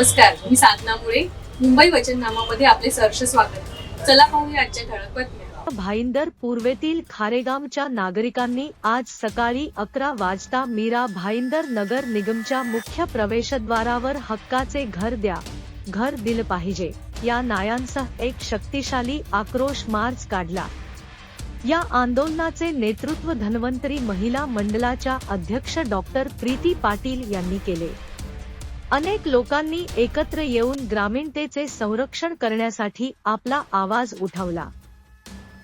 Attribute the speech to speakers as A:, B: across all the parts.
A: नमस्कार मी साधना मुळे. मुंबई वचननामामध्ये आपले सहर्ष स्वागत. चला पाहूया आजच्या ठळक बातम्या.
B: भाईंदर पूर्वेतील खारेगामच्या नागरिकांनी आज सकाळी अकरा वाजता मीरा भाईंदर नगर निगमच्या मुख्य प्रवेशद्वारावर हक्काचे घर द्या घर दिलं पाहिजे. या नायांसह एक शक्तिशाली आक्रोश मार्च काढला. या आंदोलनाचे नेतृत्व धन्वंतरी महिला मंडळाच्या अध्यक्ष डॉक्टर प्रीती पाटील यांनी केले. अनेक लोकांनी एकत्र येऊन ग्रामीणतेचे संरक्षण करण्यासाठी आपला आवाज उठवला.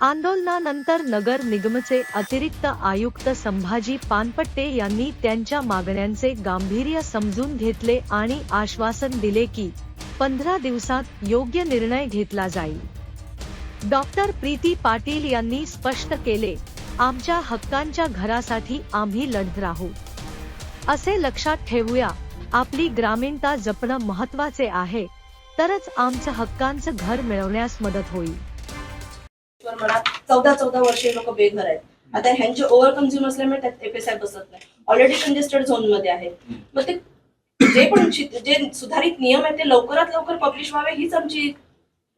B: आंदोलनानंतर नगर निगमचे अतिरिक्त आयुक्त संभाजी पानपट्टे यांनी त्यांच्या मागण्यांचे गांभीर्य समजून घेतले आणि आश्वासन दिले की पंधरा दिवसात योग्य निर्णय घेतला जाईल. डॉक्टर प्रीती पाटील यांनी स्पष्ट केले आमच्या हक्कांच्या घरासाठी आम्ही लढत राहू. असे लक्षात ठेवूया आपली ग्रामीणता जपणं महत्त्वाचे आहे. तरच आमचं हक्कांचं घर मिळवण्यास मदत होईल.
C: मला चौदा चौदा वर्षे लोक बेघर आहेत. आता ह्यांचे ओव्हर कन्झ्युम असल्यामुळे त्यात एफएसआय बसत नाही. ऑलरेडी कंजेस्टेड झोनमध्ये आहे मग ते जे पण जे सुधारित नियम आहेत ते लवकरात लवकर पब्लिश व्हावे हीच आमची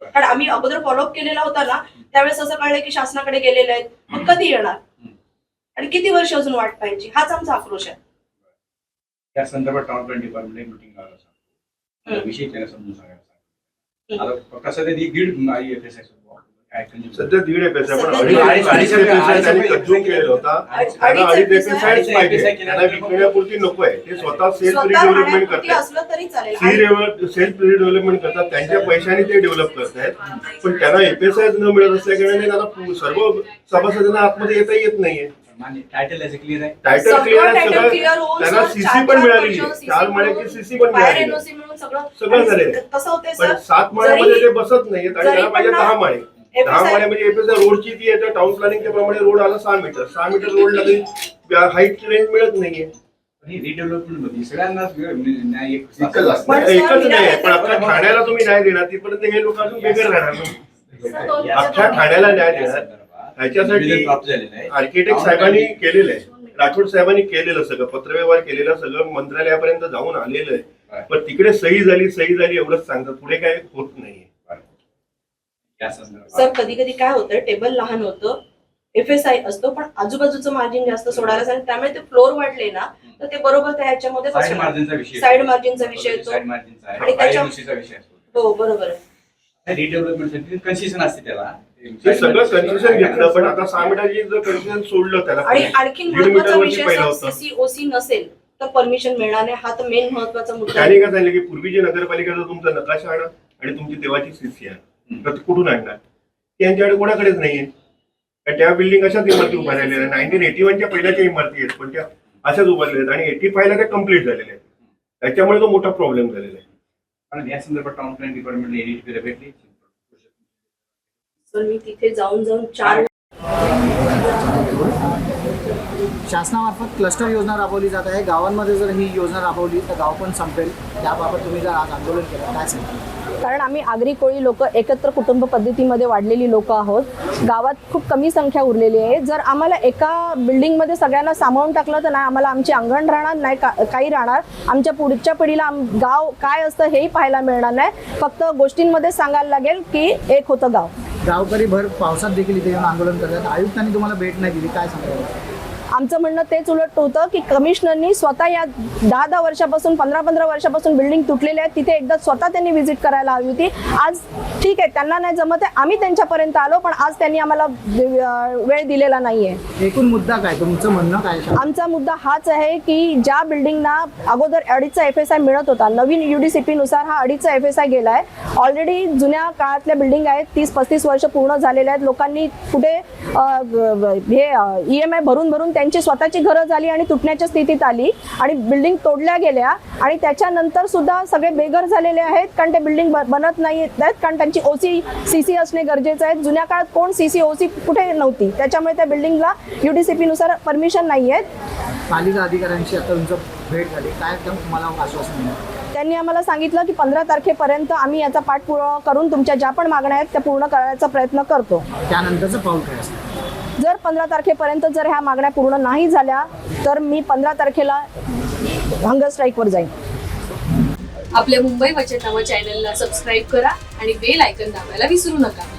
C: कारण आम्ही अगोदर फॉलोअप केलेला होता ना त्यावेळेस असं कळलं की शासनाकडे गेलेले आहेत. मग कधी येणार? आणि किती वर्ष अजून वाट पाहिजे हाच आमचा आक्रोश आहे.
D: त्या संदर्भात टाउन प्लॅन डिपार्टमेंट मिटिंग सांगतो. विषय त्याला समजून सांगायला सांगतो आता कसं ते दीड नाही एफ एस आय
E: सध्या दीड पण अडीच त्यांनी
D: एपेस
E: केलेला होता. त्यांना अडीच पाहिजे. त्यांना. विकण्यापुरती नको आहे. ते स्वतः सेल्फ रिडेव्हलपमेंट करतात
C: असलं तरी चालेल.
E: सी
C: आणि-
E: सेल्फ रिडेव्हलपमेंट करतात. त्यांच्या पैशाने ते डेव्हलप करतायत. पण त्यांना एपीएसआय न मिळत असल्याकारणे त्यांना सर्व सभासदांना आतमध्ये येता येत नाहीये.
D: टायटल याचं क्लिअर आहे
E: टायटल क्लिअर आहे सगळं त्यांना सीसी
C: चार-
E: पण मिळालेली आहे चार माळ्याची सीसी पण आहे.
C: एनओसी मिळून सगळं
E: सगळं
C: आणि
E: झालेलं आहे.
C: कसं होतंय
E: पण
C: सर
E: सात माळ्यामध्ये ते बसत नाहीयेत आणि
C: जरी
E: त्याला पाहिजे
C: पण
E: दहा माळे
C: FSI
E: दहा माळे म्हणजे एपीएसआय रोडची ती आहे टाउन प्लॅनिंगच्या प्रमाणे रोड आला सहा मीटर सहा मीटर रोडला काही हाईट रेंज मिळत नाहीये
D: ही रिडेव्हलपमेंटमध्ये सगळ्यांनाच न्याय एक-
E: एकच असतं.
C: पण सर,
E: एकच नाही आहे. पण
C: विनायक-
E: अख्ख्या ठाण्याला तुम्ही न्याय देणार तिथपर्यंत हे लोक अजून बेघर राहणार ना.
C: सर, दोन-
E: अख्ख्या ठाण्याला न्याय देणार ह्याच्यासाठी
D: निवेदन प्राप्त झालेलं आहे.
E: आर्किटेक्ट साहेबांनी केलेलं आहे. राठोड साहेबांनी केलेलं सगळं पत्रव्यवहार केलेलं सगळं मंत्रालयापर्यंत जाऊन आलेलं आहे. पण तिकडे सही झाली सही झाली एवढंच सांगतात. पुढे काय होत नाहीये.
D: या
C: सर कधी कधी काय होतं टेबल लहान होतं एफ एस आय असतो पण आजूबाजूचं मार्जिन जास्त सोडायला सांग त्यामुळे ते फ्लोर वाढले ना तर ते बरोबर त्या ह्याच्यामध्ये
D: साईड. मार्जिनचा विषय
C: साईड मार्जिनचा विषय येतो. आणि
D: आहे.
C: त्याच्या- हो बरोबर आहे.
D: रिडेव्हलपमेंट कन्सेशन असते त्याला.
E: ते सगळं कन्सेशन घेतलं पण आता सहा जर कन्सेशन सोडलं त्याला
C: आणि आणखीन
E: दीड
C: महत्त्वाचा
E: मीटरवरती
C: विषय
E: पहिला होता.
C: सीसीओसी नसेल तर परमिशन मिळणार नाही. हा तर मेन महत्त्वाचा मुद्दा
E: त्याने
C: आहे
E: काय सांगितलं की पूर्वी जी नगरपालिकेचा तुमचा नकाशा आणा आणि तुमची तेव्हाची सीसी आणा. तर ते कुठून आणणार? त्यांच्याकडे कोणाकडेच नाहीये. कारण त्या बिल्डिंग अशाच इमारती उभ्या राहिलेल्या आहेत. नाईन्टीन एटी वनच्या पहिल्याच्या इमारती आहेत पण त्या अशाच उभारलेल्या आहेत. आणि एटी फायला त्या कंप्लीट झालेल्या आहेत. त्याच्यामुळे तो मोठा प्रॉब्लेम झालेला आहे.
D: आणि या संदर्भात टाउन प्लॅन डिपार्टमेंटला एडिट भेटली.
C: सर मी तिथे जाऊन जाऊन चार
F: शासनामार्फत क्लस्टर योजना राबवली जात आहे. गावांमध्ये जर ही योजना राबवली तर गाव पण संपेल. त्याबाबत तुम्ही जर आज आंदोलन केलं काय सांगाल
G: कारण आम्ही आगरी कोळी लोक एकत्र कुटुंब पद्धतीमध्ये वाढलेली लोक आहोत. गावात खूप कमी संख्या उरलेली आहे. जर आम्हाला एका बिल्डिंगमध्ये सगळ्यांना सामावून टाकलं तर नाही आम्हाला आमचे अंगण राहणार नाही का काही राहणार. आमच्या पुढच्या पिढीला गाव काय असतं हेही पाहायला मिळणार नाही. फक्त गोष्टींमध्ये सांगायला लागेल की एक होतं गाव.
F: गावकरी भर पावसात देखील इथे येऊन आंदोलन करतात. आयुक्तांनी तुम्हाला भेट नाही दिली. काय सांगायला
G: आमचं म्हणणं तेच उलट होतं की कमिशनरनी स्वतः या दहा दहा वर्षापासून पंधरा पंधरा वर्षापासून बिल्डिंग तुटलेल्या आहेत. तिथे एकदा स्वतः त्यांनी व्हिजिट करायला हवी होती. आज ठीक आहे त्यांना नाही जमत आहे. आम्ही त्यांच्यापर्यंत आलो पण आज त्यांनी आम्हाला वेळ दिलेला नाहीये.
F: एकूण मुद्दा काय? तुमचं म्हणणं काय?
G: आमचा मुद्दा हाच आहे की ज्या बिल्डिंगना अगोदर अडीचचा एफ एस आय मिळत होता नवीन युडीसीपी नुसार हा अडीचचा एफ एस आय गेला आहे ऑलरेडी जुन्या काळातल्या बिल्डिंग आहेत तीस पस्तीस वर्ष पूर्ण झालेल्या आहेत. लोकांनी कुठे हे ई एम आय भरून भरून त्यांची स्वतःची घरं झाली आणि तुटण्याच्या स्थितीत आली आणि बिल्डिंग तोडल्या गेल्या आणि त्याच्यानंतर सुद्धा सगळे बेघर झालेले आहेत कारण ते बिल्डिंग बनत नाही आहेत कारण त्यांची ओसी सी सी असणे गरजेचं आहे. जुन्या काळात कोण सी सी ओसी कुठे नव्हती. त्याच्यामुळे त्या बिल्डिंगला युडीसीपी नुसार परमिशन नाही आहेत.
F: पालिका अधिकाऱ्यांशी आता तुमचं भेट झाली. काय तुम्हाला आश्वासन
G: त्यांनी आम्हाला सांगितलं की पंधरा तारखेपर्यंत आम्ही याचा पाठपुरावा करून तुमच्या ज्या पण मागण्या आहेत त्या पूर्ण करायचा प्रयत्न करतो.
F: त्यानंतरचं पाऊल काय
G: जर पंधरा तारखेपर्यंत जर ह्या मागण्या पूर्ण नाही झाल्या तर मी पंधरा तारखेला हंगर स्ट्राईकवर जाईन.
A: आपल्या मुंबई वचननामा चॅनलला सबस्क्राईब करा आणि बेल आयकन दाबायला विसरू नका.